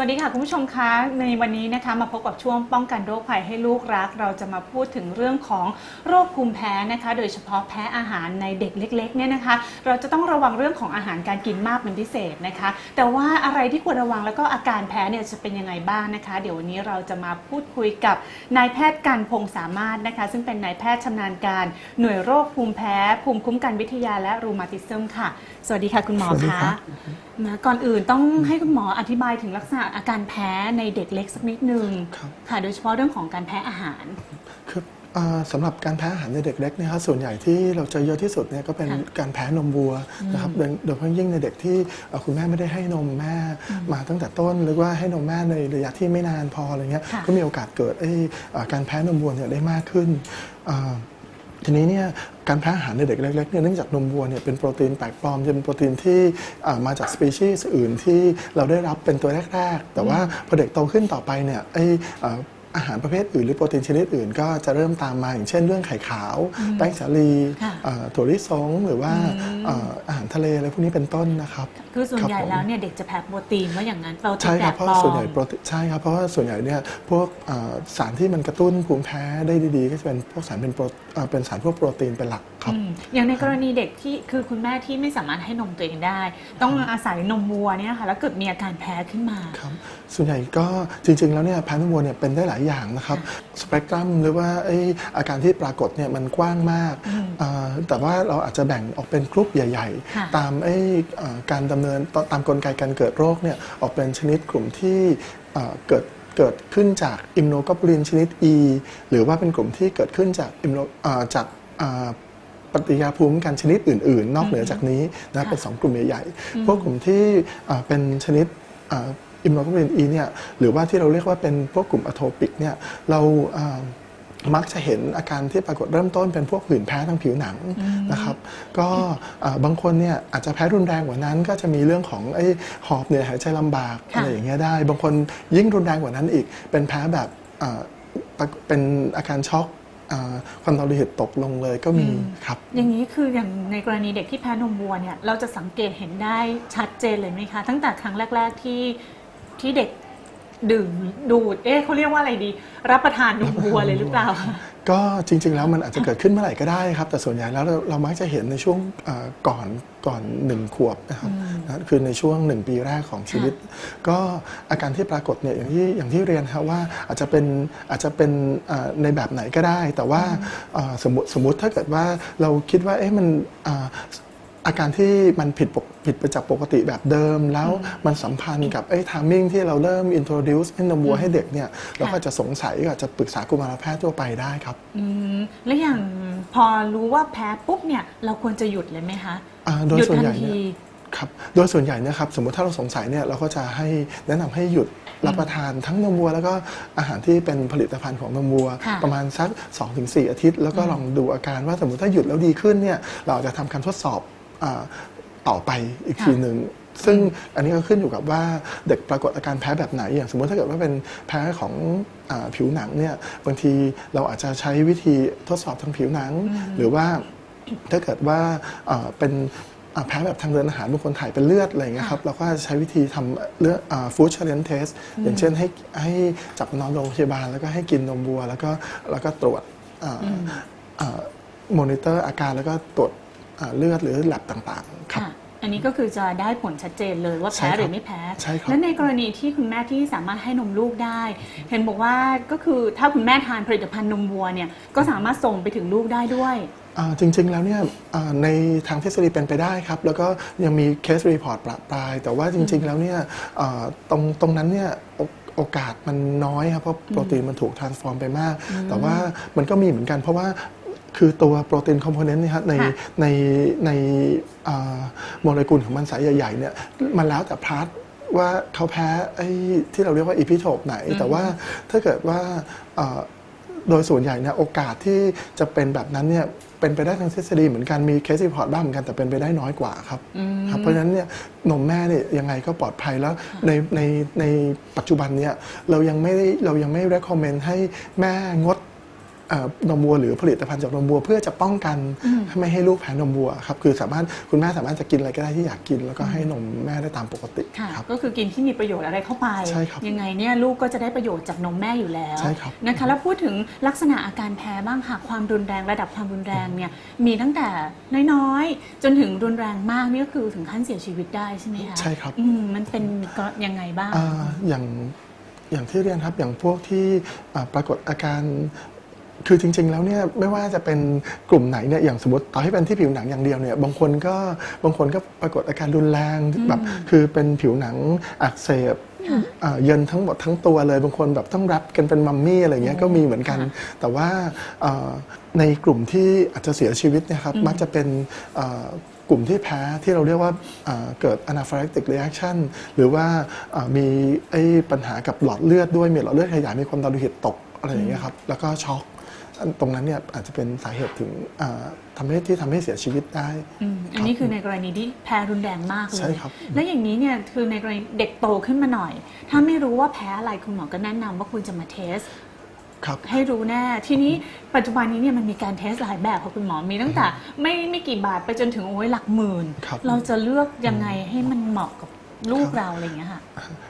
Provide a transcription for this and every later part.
วัสดีค่ะคุณผู้ชมคะในวันนี้นะคะมาพบกับช่วงป้องกันโรคภัยให้ลูกรัก เราจะมาพูดถึงเรื่องของโรคภูมิแพ้นะคะ โดยเฉพาะแพ้อาหารในเด็กเล็กๆเนี่ยนะคะ เราจะต้องระวังเรื่องของอาหารการกินมากเป็นพิเศษนะคะ แต่ว่าอะไรที่ควรระวังแล้วก็อาการแพ้เนี่ยจะเป็นยังไงบ้างนะคะ เดี๋ยววันนี้เราจะมาพูดคุยกับนายแพทย์กันพงษ์สามารถนะคะ ซึ่งเป็นนายแพทย์ชำนาญการหน่วยโรคภูมิแพ้ ภูมิคุ้มกันวิทยาและรูมาติซึมค่ะ สวัสดีค่ะคุณหมอสวัสดีคะครับนะก่อนอื่นต้องให้คุณหมออธิบายถึงลักษณะอาการแพ้ในเด็กเล็กสักนิดนึงครับค่ะโดยเฉพาะเรื่องของการแพ้อาหาร คืออ่าสำหรับการแพ้อาหารในเด็กเล็กเนะครับส่วนใหญ่ที่เราเจอเยอะที่สุดเนี่ยก็เป็นค่ะการแพ้นมวัวนะครับโดยโดยเฉพาะยิ่งในเด็กที่เอ่อคุณแม่ไม่ได้ให้นมแม่มาตั้งแต่ต้น หรือว่าให้นมแม่ในระยะที่ไม่นานพออะไรเงี้ยค่ะ ก็มีโอกาสเกิดไอ้อ่าการแพ้นมวัวเนี่ยได้มากขึ้นอ่า ทีนี้เนี่ยการแพ้อาหารในเด็กเล็กๆเนี่ยเนื่องจากนมวัวเนี่ยเป็นโปรตีนแปลกปลอมเป็นโปรตีนที่มาจากสปีชีส์อื่นที่เราได้รับเป็นตัวแรก ๆ แต่ว่าพอเด็กโตขึ้นต่อไปเนี่ยไอ้ อ่าอาหารประเภทอื่นหรือโปรตีนชนิดอื่น ก็จะเริ่มตามมาอย่างเช่นเรื่องไข่ขาว แป้งสาลีค่ะเอ่อถั่วลิสงหรือว่าอืมเอ่ออาหารทะเลอะไรพวกนี้เป็นต้นนะครับคือส่วนใหญ่ครับผมแล้วเนี่ยเด็กจะแพ้โปรตีนว่าอย่างนั้นโปรตีนใช่แปคลรับกเพราะปลอส่วนใหญ่มโปรตีนใช่ครับเพราะว่าส่วนใหญ่เนี่ยพวกเอ่อสารที่มันกระตุ้นภูมิแพ้ได้ดีๆ ก็จะเป็นพวกสารเป็นโปรเอ่อเป็นสารพวกโปรตีนเป็นหลักครับอืมอย่างในกรณีเด็กที่คือคุณแม่ที่ไม่สามารถให้นมตัวเองได้ ต้องอาศัยนมวัวเนี่ยค่ะแล้วเกิดมีอาการแพ้ขึ้นมาครับส่วนใหญ่ก็จริงๆแล้วเนี่ยแพ้นมวัวเนี่ยเป็นได้หลายอย่างนะครับสเปกตรัมหรือว่าไอ้อาการที่ปรากฏเนี่ยมันกว้างมากอืมเอ่อแต่ว่าเราอาจจะแบ่งออกเป็นกลุ่มใหญ่ค่ะๆตามไอ้เอ่อการดำเนินตตามกลไกการเกิดโรคเนี่ยออกเป็นชนิดกลุ่มที่เอ่อเกิดเกิดขึ้นจากอิมโนกลบูลินชนิด E หรือว่าเป็นกลุ่มที่เกิดขึ้นจากอิมโนเอ่อจากเอ่อปฏิกิริยาภูมิคุ้มกันชนิดอื่น ๆ นอกเหนือจากนี้นะเป็นสองกลุ่มใหญ่ๆพวกกลุ่มที่เอ่อเป็นชนิด อิมโนกลบูลิน E เนี่ยหรือว่าที่เราเรียกว่าเป็นพวกกลุ่มอะโทปิกเนี่ยเราเอ่อมักจะเห็นอาการที่ปรากฏเริ่มต้นเป็นพวกผื่นแพ้ทางผิวหนังนะครับ ก็เอ่อบางคนเนี่ยอาจจะแพ้รุนแรงกว่านั้น ก็จะมีเรื่องของไอ้หอบเหนื่อยหายใจลำบากค่ะอะไรอย่างเงี้ยได้ บางคนยิ่งรุนแรงกว่านั้นอีก เป็นแพ้แบบเอ่อปรากเป็นอาการช็อกเอ่อความดันโลหิตตกลงเลยก็มีครับ อย่างนี้คืออย่างในกรณีเด็กที่แพ้นมวัวเนี่ยเราจะสังเกตเห็นได้ชัดเจนเลยไหมคะ ตั้งแต่ครั้งแรก ๆที่ ที่เด็กดื่มดูด เอ๊ะเขาเรียกว่าอะไรดี รับประทานนมวัวเลยหรือเปล่า ก็จริง ๆ แล้วมันอาจจะเกิดขึ้นเมื่อไหร่ก็ได้ครับ แต่ส่วนใหญ่แล้วเราเรามักจะเห็นในช่วงเอ่อก่อนก่อนหนึ่งขวบนะครับนะคือในช่วงหนึ่งปีแรกของชีวิต ก็อาการที่ปรากฏเนี่ยอย่างที่อย่างที่เรียนครับว่าอาจจะเป็นอาจจะเป็นเอ่อในแบบไหนก็ได้ แต่ว่าเอ่อสมมติสมมติถ้าเกิดว่าเราคิดว่าเอ๊ะมันเอ่อ อาการที่มันผิดปกผิดไปจากปกติแบบเดิม แล้วมันสัมพันธ์กับไอ้ทามมิ่งที่เราเริ่ม introduce ให้นมวัวให้เด็กเนี่ยเราก็จะสงสัยก็อาจจะปรึกษากุมารแพทย์ทั่วไปได้ครับอืมแล้วอย่างพอรู้ว่าแพ้ปุ๊บเนี่ยเราควรจะหยุดเลยไหมคะอ่าโดยหยุดส่วนทัใหนญ่เนี่ทียครับโดยส่วนใหญ่เนี่ยครับสมมติถ้าเราสงสัยเนี่ยเราก็จะให้แนะนำให้หยุดรับประทานทั้งนมวัว แล้วก็อาหารที่เป็นผลิตภัณฑ์ของนมวัวค่ะประมาณสัก 2-4 อาทิตย์ แล้วก็ลองดูอาการว่าสมมติถ้าหยุดแล้วดีขึ้นเนี่ยเราอาจจะทำการทดสอบอา ต่อไปอีกทีหนึ่งซึ่งอันนี้ก็ขึ้นอยู่กับว่าเด็กปรากฏอาการแพ้แบบไหน อย่างสมมติถ้าเกิดว่าเป็นแพ้ของอาผิวหนังเนี่ยบางทีเราอาจจะใช้วิธีทดสอบทางผิวหนัง หรือว่าถ้าเกิดว่าเอ่อเป็นอ่าแพ้แบบทางเดินอาหารบางคนถ่ายเป็นเลือดอะไรอย่างเงี้ยครับเราก็จะใช้วิธีทำเลือดฟู้ดเชลเลนเทสอย่างเช่นให้ให้จับนอนโรงพยาบาล แล้วก็ให้กินนมวัว แล้วก็แล้วก็ตรวจมอนิเตอร์อาการแล้วก็ตรวจอ่า เลือดหรือแลบต่างๆครับค่ะอันนี้ก็คือจะได้ผลชัดเจนเลยว่าใช่แพ้ครับหรือไม่แพ้ใช่ครับและในกรณีที่คุณแม่ที่สามารถให้นมลูกได้ เห็นบอกว่าก็คือถ้าคุณแม่ทานผลิตภัณฑ์นมวัวเนี่ยก็สามารถส่งไปถึงลูกได้ด้วยอ่าจริงๆ แล้วเนี่ยอ่าในทางทฤษฎีเป็นไปได้ครับ แล้วก็ยังมีเคสรีพอร์ตประปราย แต่ว่าจริง ๆ แล้วเนี่ยอ่าตรงตรงนั้นเนี่ยโอโอกาสมันน้อยครับเพราะโปรตีนมันถูกทรานส์ฟอร์มไปมาก แต่ว่ามันก็มีเหมือนกันเพราะว่า คือตัวโปรตีนคอมโพเนนต์เนี่ยครับในค่ะในในอ่าโมเลกุลของมันสายใหญ่ๆเนี่ยมันแล้วแต่พาร์ทว่าเขาแพ้ไอ้ที่เราเรียกว่าอีพิโทปไหน แต่ว่าถ้าเกิดว่าอ่าโดยส่วนใหญ่เนี่ยโอกาสที่จะเป็นแบบนั้นเนี่ยเป็นไปได้ทางทฤษฎีเหมือนกันมีเคสรีพอร์ตบ้างเหมือนกันแต่เป็นไปได้น้อยกว่าครับครับเพราะฉะนั้นเนี่ยนมแม่เนี่ยยังไงก็ปลอดภัยแล้วในในในปัจจุบันเนี่ยเรายังไม่ได้เรายังไม่ recommend ให้แม่งดเอ่อ นมวัวหรือผลิตภัณฑ์จากนมวัว เพื่อจะป้องกันอืมไม่ให้ลูกแพ้นมวัวครับคือสามารถคุณแม่สามารถจะกินอะไรก็ได้ที่อยากกิน แล้วก็ให้นมแม่ได้ตามปกติค่ะครับก็คือกินที่มีประโยชน์อะไรเข้าไปใช่ครับยังไงเนี่ยลูกก็จะได้ประโยชน์จากนมแม่อยู่แล้วใช่ครับนะคะแล้วพูดถึงลักษณะอาการแพ้บ้างค่ะความรุนแรงระดับความรุนแรงเนี่ยมีตั้งแต่น้อยๆ จนถึงรุนแรงมากนี่ก็คือถึงขั้นเสียชีวิตได้ใช่ไหมคะใช่ครับอืมมันเป็นก็ยังไงบ้างอ่าอย่างอย่างที่เรียนครับอย่างพวกที่อ่าปรากฏอาการ คือจริง ๆ แล้วเนี่ยไม่ว่าจะเป็นกลุ่มไหนเนี่ยอย่างสมมติต่อให้เป็นที่ผิวหนังอย่างเดียวเนี่ยบางคนก็บางคนก็ปรากฏอาการรุนแรงอืมแบบคือเป็นผิวหนังอักเสบค่ะอ่าเยินทั้งหมดทั้งตัวเลยบางคนแบบต้องรับกันเป็นมัมมี่อะไรเงี้ยโอ้ก็มีเหมือนกันค่ะแต่ว่าเอ่อในกลุ่มที่อาจจะเสียชีวิตเนะครับอืมมักจะเป็นเอ่อกลุ่มที่แพ้ที่เราเรียกว่าเอ่อเกิด anaphylactic reaction หรือว่าเอ่อมีไอ้ปัญหากับหลอดเลือดด้วยมีหลอดเลือดขยายมีความดันโลหิตตกอะไรอย่างเงี้ยครับแล้วก็ช็อกอัน ตรงนั้นเนี่ยอาจจะเป็นสาเหตุถึงเอ่อทำให้ที่ทำให้เสียชีวิตได้อืมอันนี้คือในกรณีที่แพ้รุนแรงมากเลใช่ยครับแล้วอย่างนี้เนี่ยคือในกรณีเด็กโตขึ้นมาหน่อย ถ้าไม่รู้ว่าแพ้อะไรคุณหมอก็แนะนำว่าคุณจะมาเทสครับให้รู้แน่ทีนี้ปัจจุบันนี้เนี่ยมันมีการเทสหลายแบบค่ะคุณหมอมีตั้งแต่ไม่ไม่กี่บาทไปจนถึงโอ้ยหลักหมื่นครับเราจะเลือกยังไงให้มันเหมาะกับลูกเราอะไรอย่างเงี้ยค่ะ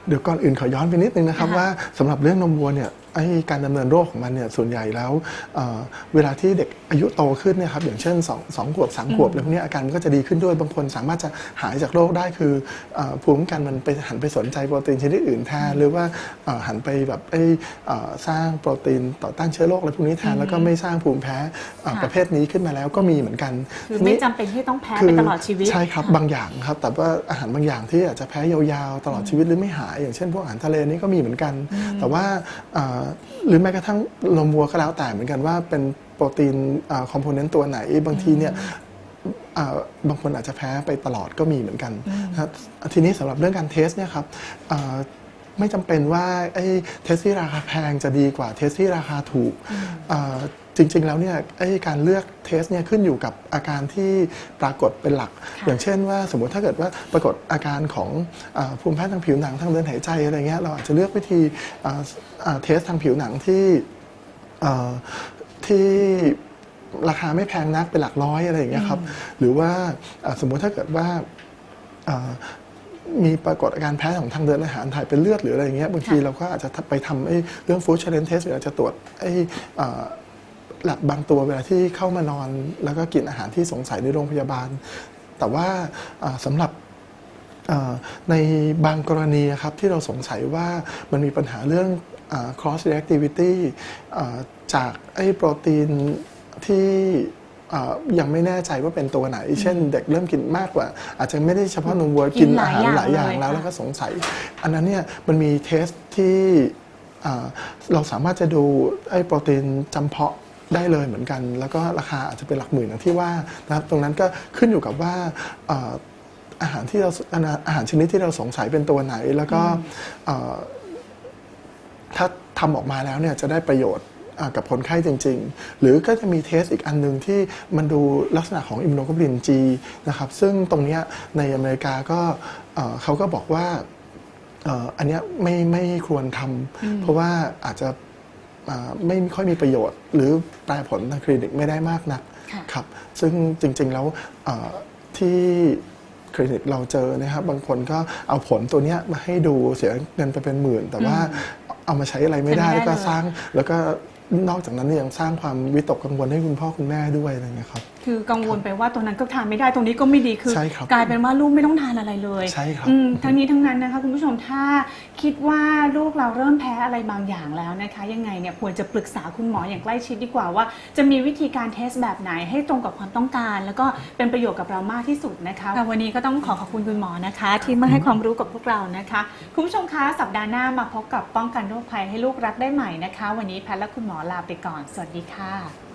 เดี๋ยวก่อนอื่นขอย้อนไปนิดนึงนะครับค่ะว่าสำหรับเรื่องนมวัวเนี่ยไอ้การดำเนินโรคของมันเนี่ยส่วนใหญ่แล้วเอ่อเวลาที่เด็กอายุโตขึ้นเนี่ยครับอย่างเช่น2สองขวบสามขวบอะไรพวกเนี้ยอาการมันก็จะดีขึ้นด้วยบางคนสามารถจะหายจากโรคได้คือเอ่อภูมิคุ้มกันมันไปหันไปสนใจโปรตีนชนิดอื่นแทนหรือว่าเอ่อหันไปแบบไอ้เอ่อสร้างโปรตีนต่อต้านเชื้อโรคอะไรพวกนี้แทนแล้วก็ไม่สร้างภูมิแพ้เอ่อค่ะประเภทนี้ขึ้นมาแล้วก็มีเหมือนกันคือทีไม่นี้จำเป็นที่ต้องแพ้คืไปตลอดชีวิตใช่ครับบางอย่างครับแต่ว่าอาหารบางอย่างที่อาจจะแพ้ยาวๆตลอดชีวิตหรือไม่หาย อย่างเช่นพวกอาหารทะเลนี่ก็มีเหมือนกัน แต่ว่าอ่าหรือแม้กระทั่งนมวัวก็แล้วแต่เหมือนกันว่าเป็นโปรตีนคอมโพเนนต์ตัวไหน บางทีเนี่ยอ่าบางคนอาจจะแพ้ไปตลอดก็มีเหมือนกันนะครับทีนี้สำหรับเรื่องการเทสเนี่ยครับอ่า ไม่จำเป็นว่าไอ้เทสที่ราคาแพงจะดีกว่าเทสที่ราคาถูกอ่าจริง ๆ แล้วเนี่ยไอ้การเลือกเทสเนี่ยขึ้นอยู่กับอาการที่ปรากฏเป็นหลักค่ะอย่างเช่นว่าสมมติถ้าเกิดว่าปรากฏอาการของอาภูมิแพ้ทางผิวหนังทางเดินหายใจอะไรเงี้ยเราอาจจะเลือกวิธีอ่าอ่าเทสทางผิวหนังที่อ่าที่ราคาไม่แพงนักเป็นหลักร้อยอะไรอย่างเงี้ยครับหรือว่าอ่าสมมติถ้าเกิดว่าอ่า มีปรากฏอาการแพ้ของทางเดินอาหารถ่ายเป็นเลือดหรืออะไรอย่างเงี้ยบางทีค่ะเราก็อาจจะไปทำไอ้เรื่องฟู้ดเชลเลนเทสหรืออาจจะตรวจไอ้อ่าหลับบางตัวเวลาที่เข้ามานอน แล้วก็กินอาหารที่สงสัยในโรงพยาบาล แต่ว่าอ่าสำหรับอ่าในบางกรณีครับที่เราสงสัยว่ามันมีปัญหาเรื่องอา cross reactivity อ่าจากไอ้โปรตีนที่อ่า ยังไม่แน่ใจว่าเป็นตัวไหน เช่นเด็กเริ่มกินมากกว่า อาจจะไม่ได้เฉพาะนมวัวกิกินนหอาลายหารอย่างหลายอย่างเลยแล้วค่ะแล้วก็สงสัย อันนั้นเนี่ยมันมีเทสที่อ่าเราสามารถจะดูไอ้โปรตีนจำเพาะได้เลยเหมือนกัน แล้วก็ราคาอาจจะเป็นหลักหมื่นอย่างที่ว่านะครับตรงนั้นก็ขึ้นอยู่กับว่าอ่าอาหารที่เราอาหารชนิดที่เราสงสัยเป็นตัวไหน แล้วก็อ่าถ้าทำออกมาแล้วเนี่ยจะได้ประโยชน์อ่า กับคนไข้จริง ๆ หรือก็จะมีเทสอีกอันหนึ่งที่มันดูลักษณะของอิมโนโกลบูลิน G นะครับซึ่งตรงเนี้ยในอเมริกาก็เอ่อเขาก็บอกว่าเอ่ออันเนี้ยไม่ไม่ควรทำเพราะว่าอาจจะอ่าไม่ค่อยมีประโยชน์ หรือแปลผลทางคลินิกไม่ได้มากนักค่ะครับ ซึ่งจริง ๆ แล้วเอ่อที่คลินิกเราเจอนะครับ บางคนก็เอาผลตัวเนี้ยมาให้ดูเสียเงินไปเป็นหมื่น แต่ว่าเอามาใช้อะไรไม่ได้ใช้ไม่ได้แล้วก็เลยสร้างแล้วก็ นอกจากนั้นยังสร้างความวิตกกังวลให้คุณพ่อคุณแม่ด้วยอะไรเงี้ยครับ คือกังวลไปว่าตรงนั้นก็ทานไม่ได้ตรงนี้ก็ไม่ดีคือ ใช่ครับกลายเป็นว่าลูกไม่ต้องทานอะไรเลยใช่ครับอืมทั้งนี้ทั้งนั้นนะคะคุณผู้ชมถ้าคิดว่าลูกเราเริ่มแพ้อะไรบางอย่างแล้วนะคะ ยังไงเนี่ยควรจะปรึกษาคุณหมออย่างใกล้ชิดดีกว่าว่า จะมีวิธีการเทสแบบไหนให้ตรงกับความต้องการ แล้วก็เป็นประโยชน์กับเรามากที่สุดนะคะค่ะวันนี้ก็ต้องขอขอบคุณคุณหมอนะคะ ที่มาให้ความรู้กับพวกเรานะคะ คุณผู้ชมคะสัปดาห์หน้ามาพบกับป้องกันโรคภัยให้ลูกรักได้ใหม่นะคะ วันนี้แพทย์และคุณหมอลาไปก่อน สวัสดีค่ะ